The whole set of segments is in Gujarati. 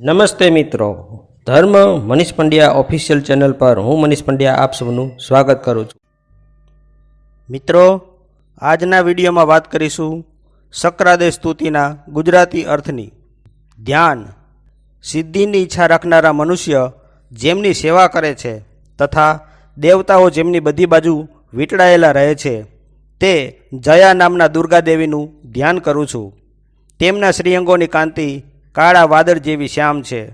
નમસ્તે મિત્રો. ધર્મ મનીષ પંડ્યા ઓફિશિયલ ચેનલ પર હું મનીષ પંડ્યા આપ સૌનું સ્વાગત કરું છું. મિત્રો, આજના વિડીયોમાં વાત કરીશું સક્રાદે સ્તુતિના ગુજરાતી અર્થની. ધ્યાન. સિદ્ધિની ઈચ્છા રાખનારા મનુષ્ય જેમની સેવા કરે છે તથા દેવતાઓ જેમની બધી બાજુ વીંટળાયેલા રહે છે, તે જયા નામના દુર્ગાદેવીનું ધ્યાન કરું છું. તેમના શ્રીઅંગોની કાંતિ કાળા વાદળ જેવી શ્યામ છે.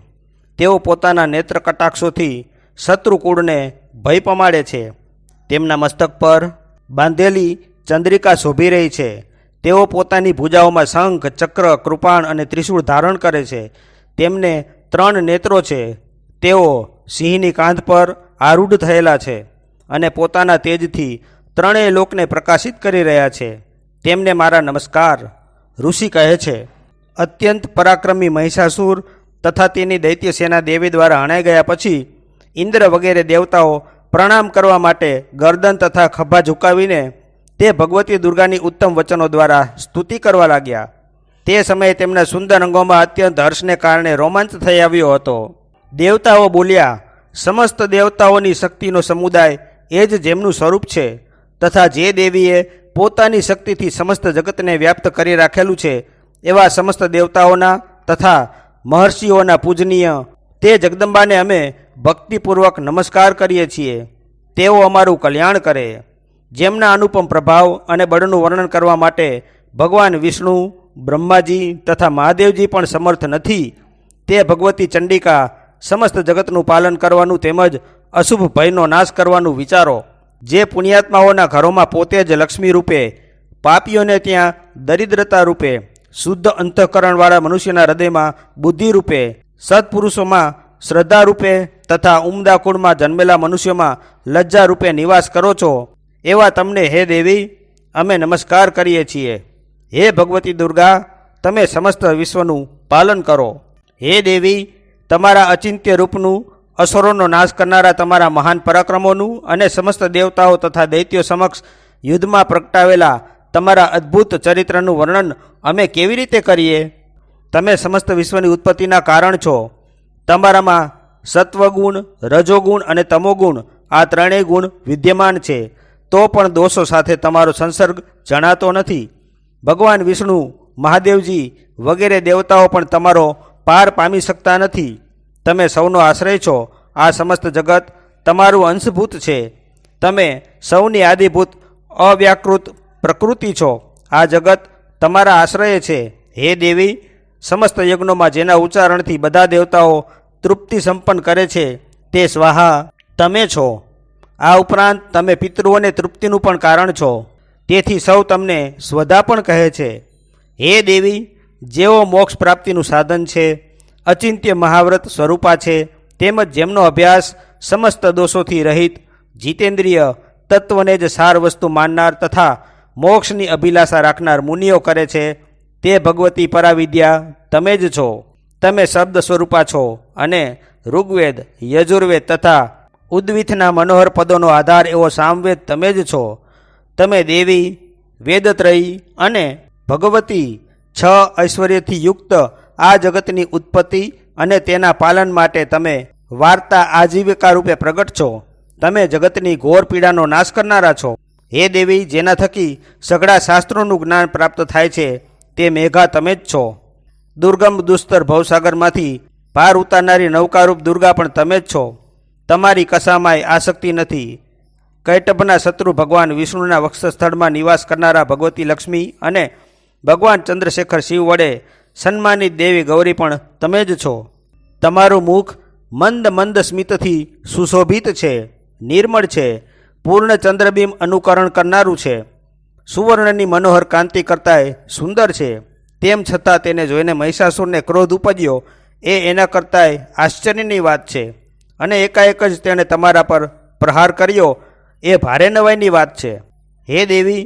તેઓ પોતાના નેત્ર કટાક્ષોથી શત્રુકુળને ભય પમાડે છે. તેમના મસ્તક પર બાંધેલી ચંદ્રિકા શોભી રહી છે. તેઓ પોતાની ભૂજાઓમાં શંખ, ચક્ર, કૃપાણ અને ત્રિશૂળ ધારણ કરે છે. તેમને ત્રણ નેત્રો છે. તેઓ સિંહની કાંધ પર આરૂઢ થયેલા છે અને પોતાના તેજથી ત્રણેય લોકને પ્રકાશિત કરી રહ્યા છે. તેમને મારા નમસ્કાર, ઋષિ કહે છે. અત્યંત પરાક્રમી મહિષાસુર તથા તેની દૈત્ય સેના દેવી દ્વારા હણાઈ ગયા પછી ઇન્દ્ર વગેરે દેવતાઓ પ્રણામ કરવા માટે ગરદન તથા ખભા ઝુકાવીને તે ભગવતી દુર્ગાની ઉત્તમ વચનો દ્વારા સ્તુતિ કરવા લાગ્યા. તે સમયે તેમના સુંદર અંગોમાં અત્યંત હર્ષને કારણે રોમાંચ થઈ આવ્યો હતો. દેવતાઓ બોલ્યા, સમસ્ત દેવતાઓની શક્તિનો સમુદાય એ જ જેમનું સ્વરૂપ છે, તથા જે દેવીએ પોતાની શક્તિથી સમસ્ત જગતને વ્યાપ્ત કરી રાખેલું છે એવા સમસ્ત દેવતાઓના તથા મહર્ષિઓના પૂજનીય તે જગદંબાને અમે ભક્તિપૂર્વક નમસ્કાર કરીએ છીએ. તેઓ અમારું કલ્યાણ કરે. જેમના અનુપમ પ્રભાવ અને બળનું વર્ણન કરવા માટે ભગવાન વિષ્ણુ, બ્રહ્માજી તથા મહાદેવજી પણ સમર્થ નથી, તે ભગવતી ચંડિકા સમસ્ત જગતનું પાલન કરવાનું તેમજ અશુભ ભયનો નાશ કરવાનું વિચારો. જે પુણ્યાત્માઓના ઘરોમાં પોતે જ લક્ષ્મી રૂપે પાપીઓને ત્યાં દરિદ્રતા રૂપે શુદ્ધ અંતઃકરણવાળા મનુષ્યના હૃદયમાં બુદ્ધિરૂપે, સત્પુરુષોમાં શ્રદ્ધા રૂપે તથા ઉમદા કુળમાં જન્મેલા મનુષ્યોમાં લજ્જા રૂપે નિવાસ કરો છો, એવા તમને હે દેવી, અમે નમસ્કાર કરીએ છીએ. હે ભગવતી દુર્ગા, તમે સમસ્ત વિશ્વનું પાલન કરો. હે દેવી, તમારા અચિંત્ય રૂપનું, અસુરોનો નાશ કરનારા તમારા મહાન પરાક્રમોનું અને સમસ્ત દેવતાઓ તથા દૈત્યો સમક્ષ યુદ્ધમાં પ્રગટાવેલા તમારા અદ્ભુત ચરિત્રનું વર્ણન અમે કેવી રીતે કરીએ? તમે સમસ્ત વિશ્વની ઉત્પત્તિના કારણ છો. તમારામાં સત્વગુણ, રજોગુણ અને તમોગુણ આ ત્રણેય ગુણ વિદ્યમાન છે. તો પણ દોષો સાથે તમારો સંસર્ગ જણાતો નથી. ભગવાન વિષ્ણુ, મહાદેવજી વગેરે દેવતાઓ પણ તમારો પાર પામી શકતા નથી. તમે સૌનો આશ્રય છો. આ સમસ્ત જગત તમારું અંશભૂત છે. તમે સૌની આદિભૂત અવ્યાકૃત પ્રકૃતિ છો. આ જગત તમારા આશ્રય છે. હે દેવી, સમસ્ત યજ્ઞોમાં જેના ઉચ્ચારણથી બધા દેવતાઓ તૃપ્તિ સંપન્ન કરે છે, તે સ્વાહા તમે છો. આ ઉપરાંત તમે પિતૃઓને તૃપ્તિનું પણ કારણ છો. તેથી સૌ તમને સ્વધા પણ કહે છે. હે દેવી, જેઓ મોક્ષ પ્રાપ્તિનું સાધન છે, અચિંત્ય મહાવ્રત સ્વરૂપા છે, તેમજ જેમનો અભ્યાસ સમસ્ત દોષોથી રહિત જીતેન્દ્રિય તત્વને જ સાર વસ્તુ માનનાર તથા મોક્ષની અભિલાષા રાખનાર મુનિઓ કરે છે, તે ભગવતી પરાવિદ્યા, તમે જ છો. તમે શબ્દ સ્વરૂપા છો અને ઋગ્વેદ, યજુર્વેદ તથા ઉદ્વિથના મનોહર પદોનો આધાર એવો સામવેદ તમે જ છો. તમે દેવી, વેદત્રયી અને ભગવતી છ ઐશ્વર્યથી યુક્ત આ જગતની ઉત્પત્તિ અને તેના પાલન માટે તમે વાર્તા આજીવિકા રૂપે પ્રગટ છો. તમે જગતની ઘોર પીડાનો નાશ કરનારા છો. હે દેવી, જેના થકી સઘળા શાસ્ત્રોનું જ્ઞાન પ્રાપ્ત થાય છે, તે મેઘા તમે જ છો. દુર્ગમ દુસ્તર ભવસાગરમાંથી ભાર ઉતારનારી નૌકારૂપ દુર્ગા પણ તમે જ છો. તમારી કસામાંય આસક્તિ નથી. કૈટભના શત્રુ ભગવાન વિષ્ણુના વક્ષસ્થળમાં નિવાસ કરનારા ભગવતી લક્ષ્મી અને ભગવાન ચંદ્રશેખર શિવ વડે સન્માનિત દેવી ગૌરી પણ તમે જ છો. તમારું મુખ મંદ મંદ સ્મિતથી સુશોભિત છે, નિર્મળ છે. પૂર્ણ ચંદ્રબીમ અનુકરણ કરનારું છે. સુવર્ણની મનોહર કાંતિ કરતાંય સુંદર છે. તેમ છતાં તેને જોઈને મહિષાસુરને ક્રોધ ઉપજ્યો. એ એના કરતાંય આશ્ચર્યની વાત છે. અને એકાએક જ તેણે તમારા પર પ્રહાર કર્યો. એ ભારે નવાઈની વાત છે. હે દેવી,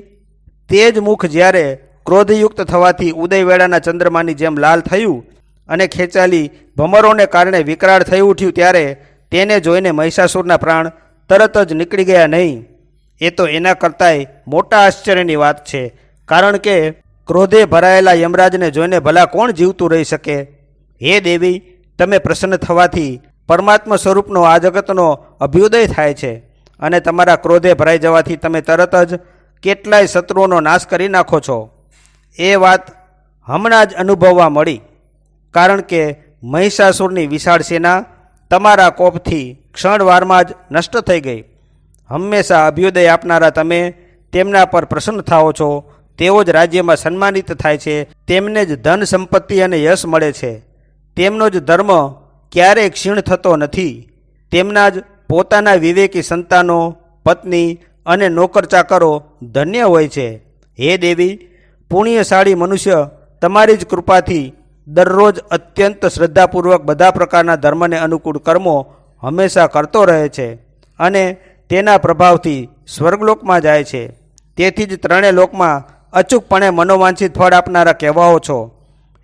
તે જ મુખ જ્યારે ક્રોધયુક્ત થવાથી ઉદયવેળાના ચંદ્રમાની જેમ લાલ થયું અને ખેંચાલી ભમરોને કારણે વિકરાળ થઈ ઉઠ્યું ત્યારે તેને જોઈને મહિષાસુરના પ્રાણ તરત જ નીકળી ગયા નહીં. એ તો એના કરતાંય મોટા આશ્ચર્યની વાત છે. કારણ કે ક્રોધે ભરાયેલા યમરાજને જોઈને ભલા કોણ જીવતું રહી શકે? હે દેવી, તમે પ્રસન્ન થવાથી પરમાત્મા સ્વરૂપનો આ જગતનો અભ્યુદય થાય છે અને તમારા ક્રોધે ભરાઈ જવાથી તમે તરત જ કેટલાય શત્રુઓનો નાશ કરી નાખો છો. એ વાત હમણાં જ અનુભવવા મળી. કારણ કે મહિષાસુરની વિશાળ સેના તમારા કોપથી ક્ષણવારમાં જ નષ્ટ થઈ ગઈ. હંમેશા અભ્યુદય આપનારા તમે તેમના પર પ્રસન્ન થાઓ છો. તેઓ જ રાજ્યમાં સન્માનિત થાય છે. તેમને જ ધન સંપત્તિ અને યશ મળે છે. તેમનો જ ધર્મ ક્યારેય ક્ષીણ થતો નથી. તેમના જ પોતાના વિવેકી સંતાનો, પત્ની અને નોકર ચાકરો ધન્ય હોય છે. હે દેવી, પુણ્યશાળી મનુષ્ય તમારી જ કૃપાથી દરરોજ અત્યંત શ્રદ્ધાપૂર્વક બધા પ્રકારના ધર્મને અનુકૂળ કર્મો હંમેશા કરતો રહે છે અને તેના પ્રભાવથી સ્વર્ગલોકમાં જાય છે. તેથી જ ત્રણેય લોકમાં અચૂકપણે મનોવાંછિત ફળ આપનારા કહેવાઓ છો.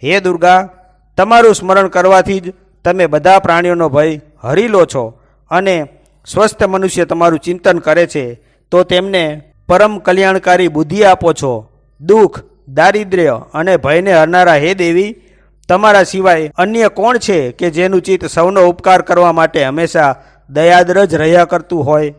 હે દુર્ગા, તમારું સ્મરણ કરવાથી જ તમે બધા પ્રાણીઓનો ભય હરી લો છો અને સ્વસ્થ મનુષ્ય તમારું ચિંતન કરે છે. તો તેમને પરમ કલ્યાણકારી બુદ્ધિ આપો છો. દુઃખ, દારિદ્ર્ય અને ભયને હરનારા હે દેવી તમારા સિવાય અન્ય કોણ છે કે જેનું ચિત્ત સૌનો ઉપકાર કરવા માટે હંમેશા દયાદ્ર જ રહ્યા કરતું હોય?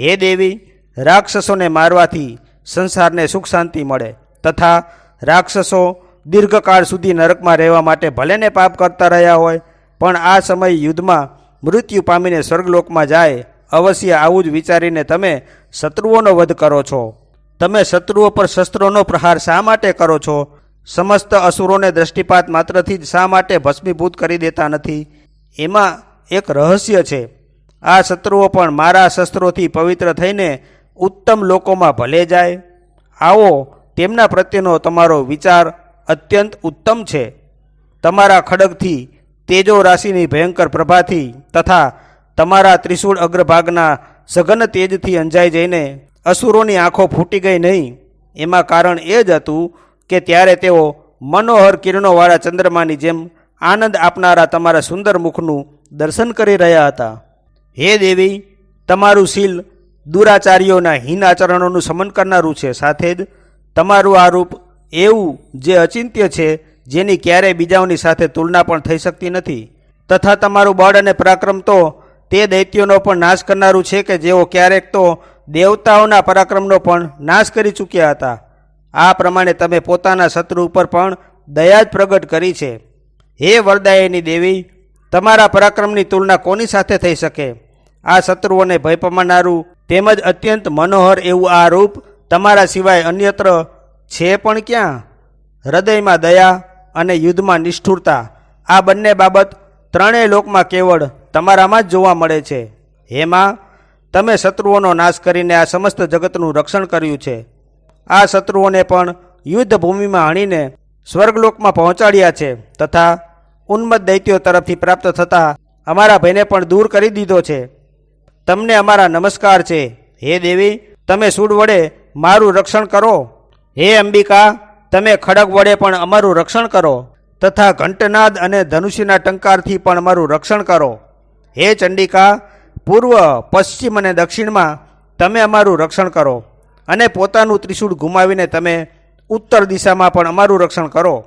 હે દેવી, રાક્ષસોને મારવાથી સંસારને સુખ શાંતિ મળે તથા રાક્ષસો દીર્ઘકાળ સુધી નરકમાં રહેવા માટે ભલેને પાપ કરતા રહ્યા હોય, પણ આ સમય યુદ્ધમાં મૃત્યુ પામીને સ્વર્ગલોકમાં જાય, અવશ્ય આવું જ વિચારીને તમે શત્રુઓનો વધ કરો છો. તમે શત્રુઓ પર શસ્ત્રોનો પ્રહાર શા માટે કરો છો? સમસ્ત અસુરોને દ્રષ્ટિપાત માત્રથી જ શા માટે ભસ્મીભૂત કરી દેતા નથી? એમાં એક રહસ્ય છે. આ શત્રુઓ પણ મારા શસ્ત્રોથી પવિત્ર થઈને ઉત્તમ લોકોમાં ભલે જાય. આવો, તેમના પ્રત્યેનો તમારો વિચાર અત્યંત ઉત્તમ છે. તમારા ખડગથી, તેજો રાશિની ભયંકર પ્રભાથી તથા તમારા ત્રિશૂળ અગ્રભાગના સઘન તેજથી અંજાઈ જઈને અસુરોની આંખો ફૂટી ગઈ નહીં. એમાં કારણ એ જ હતું કે ત્યારે તેઓ મનોહર કિરણોવાળા ચંદ્રમાની જેમ આનંદ આપનારા તમારા સુંદર મુખનું દર્શન કરી રહ્યા હતા. હે દેવી, તમારું શીલ દુરાચારીઓના હીન આચરણોનું સમન કરનારું છે. સાથે જ તમારું આ રૂપ એવું જે અચિંત્ય છે, જેની ક્યારેય બીજાઓની સાથે તુલના પણ થઈ શકતી નથી. તથા તમારું બળ અને પરાક્રમ તો તે દૈત્યોનો પણ નાશ કરનારું છે કે જેઓ ક્યારેક તો દેવતાઓના પરાક્રમનો પણ નાશ કરી ચૂક્યા હતા. આ પ્રમાણે તમે પોતાના શત્રુ ઉપર પણ દયા જ પ્રગટ કરી છે. હે વરદાયની દેવી, તમારા પરાક્રમની તુલના કોની સાથે થઈ શકે? આ શત્રુઓને ભય પમાનારું તેમજ અત્યંત મનોહર એવું આ રૂપ તમારા સિવાય અન્યત્ર છે પણ ક્યાં? હૃદયમાં દયા અને યુદ્ધમાં નિષ્ઠુરતા, આ બંને બાબત ત્રણેય લોકમાં કેવળ તમારામાં જ જોવા મળે છે. હેમાં, તમે શત્રુઓનો નાશ કરીને આ સમસ્ત જગતનું રક્ષણ કર્યું છે. આ શત્રુઓને પણ યુદ્ધ ભૂમિમાં હણીને સ્વર્ગલોકમાં પહોંચાડ્યા છે તથા ઉન્મત દૈત્યો તરફથી પ્રાપ્ત થતા અમારા ભયને પણ દૂર કરી દીધો છે. તમને અમારા નમસ્કાર છે. હે દેવી, તમે સૂડ વડે મારું રક્ષણ કરો. હે અંબિકા, તમે ખડગ વડે પણ અમારું રક્ષણ કરો તથા ઘંટનાદ અને ધનુષ્યના ટંકારથી પણ અમારું રક્ષણ કરો. હે ચંડિકા, પૂર્વ, પશ્ચિમ અને દક્ષિણમાં તમે અમારું રક્ષણ કરો. અને પોતાનું ત્રિશૂળ ગુમાવીને તમે ઉત્તર દિશામાં પણ અમારું રક્ષણ કરો.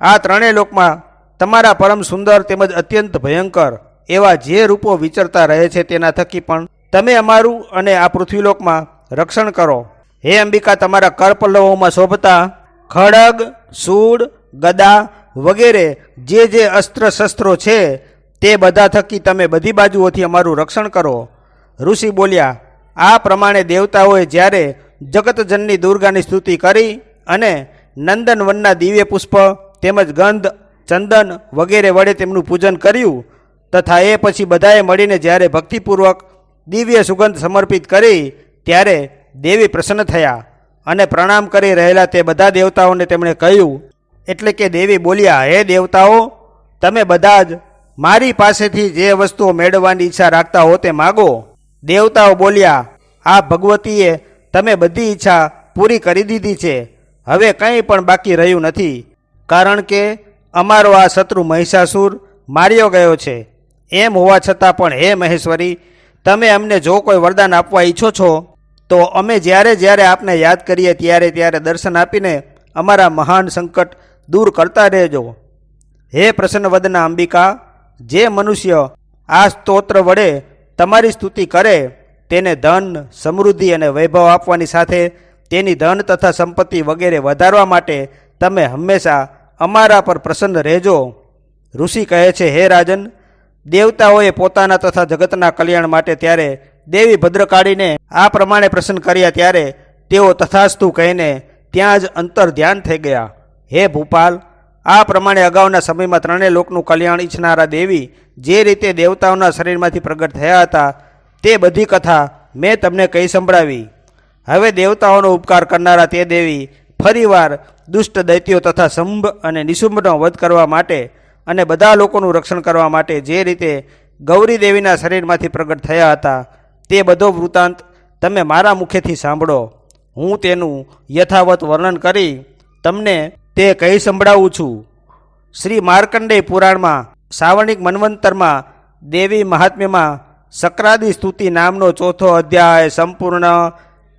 આ ત્રણેય લોકમાં તમારા પરમ સુંદર તેમજ અત્યંત ભયંકર એવા જે રૂપો વિચરતા રહે છે તેના થકી પણ તમે અમારું અને આ પૃથ્વીલોકમાં રક્ષણ કરો. હે અંબિકા, તમારા કરપલ્લવોમાં શોભતા ખડગ, સૂળ, ગદા વગેરે જે જે અસ્ત્ર શસ્ત્રો છે તે બધા થકી તમે બધી બાજુઓથી અમારું રક્ષણ કરો. ઋષિ બોલ્યા આ પ્રમાણે દેવતાઓએ જ્યારે જગતજનની દુર્ગાની સ્તુતિ કરી અને નંદનવનના દિવ્ય પુષ્પ તેમજ ગંધ, ચંદન વગેરે વડે તેમનું પૂજન કર્યું તથા એ પછી બધાએ મળીને જ્યારે ભક્તિપૂર્વક દિવ્ય સુગંધ સમર્પિત કરી ત્યારે દેવી પ્રસન્ન થયા અને પ્રણામ કરી રહેલા તે બધા દેવતાઓને તેમણે કહ્યું, એટલે કે દેવી બોલ્યા, હે દેવતાઓ, તમે બધા જ મારી પાસેથી જે વસ્તુઓ મેળવવાની ઈચ્છા રાખતા હો તે માગો. દેવતાઓ બોલ્યા, આ ભગવતીએ તમે બધી ઈચ્છા પૂરી કરી દીધી છે. હવે કંઈ પણ બાકી રહ્યું નથી. કારણ કે અમારો આ શત્રુ મહિષાસુર માર્યો ગયો છે. એમ હોવા છતાં પણ હે મહેશ્વરી, તમે અમને જો કોઈ વરદાન આપવા ઈચ્છો છો, તો અમે જ્યારે જ્યારે આપને યાદ કરીએ ત્યારે ત્યારે દર્શન આપીને અમારા મહાન સંકટ દૂર કરતા રહેજો. હે પ્રસન્ન વદના અંબિકા, જે મનુષ્ય આ સ્તોત્ર વડે તમારી સ્તુતિ કરે, તેને ધન, સમૃદ્ધિ અને વૈભવ આપવાની સાથે તેની ધન તથા સંપત્તિ વગેરે વધારવા માટે તમે હંમેશા અમારા પર પ્રસન્ન રહેજો. ઋષિ કહે છે, હે રાજન, દેવતાઓએ પોતાના તથા જગતના કલ્યાણ માટે ત્યારે દેવી ભદ્રકાળીને આ પ્રમાણે પ્રસન્ન કર્યા ત્યારે તેઓ તથાસ્તુ કહીને ત્યાં જ અંતર ધ્યાન થઈ ગયા. હે ભૂપાલ આ પ્રમાણે અગાઉના સમયમાં ત્રણેય લોકનું કલ્યાણ ઈચ્છનારા દેવી જે રીતે દેવતાઓના શરીરમાંથી પ્રગટ થયા હતા, તે બધી કથા મેં તમને કહી સંભળાવી. હવે દેવતાઓનો ઉપકાર કરનારા તે દેવી ફરીવાર દુષ્ટ દૈત્યો તથા સંભ અને નિશુંભનો વધ કરવા માટે અને બધા લોકોનું રક્ષણ કરવા માટે જે રીતે ગૌરી દેવીના શરીરમાંથી પ્રગટ થયા હતા, તે બધો વૃત્તાંત તમે મારા મુખેથી સાંભળો. હું તેનું યથાવત વર્ણન કરી તમને તે કહી સંભળાવું છું. શ્રી માર્કંડેય પુરાણમાં શ્રાવણિક મન્વંતરમાં, દેવી મહાત્મ્યમાં સક્રાદી સ્તુતિ નામનો ચોથો અધ્યાય સંપૂર્ણ.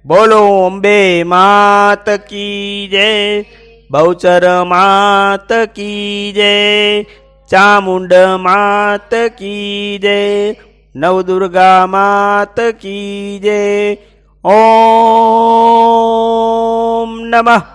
બોલો અંબે માત કી જય, બહુચર માત કી જય, ચામુંડ માત કી જય, નવદુર્ગા માત કી જય. ઓમ નમઃ.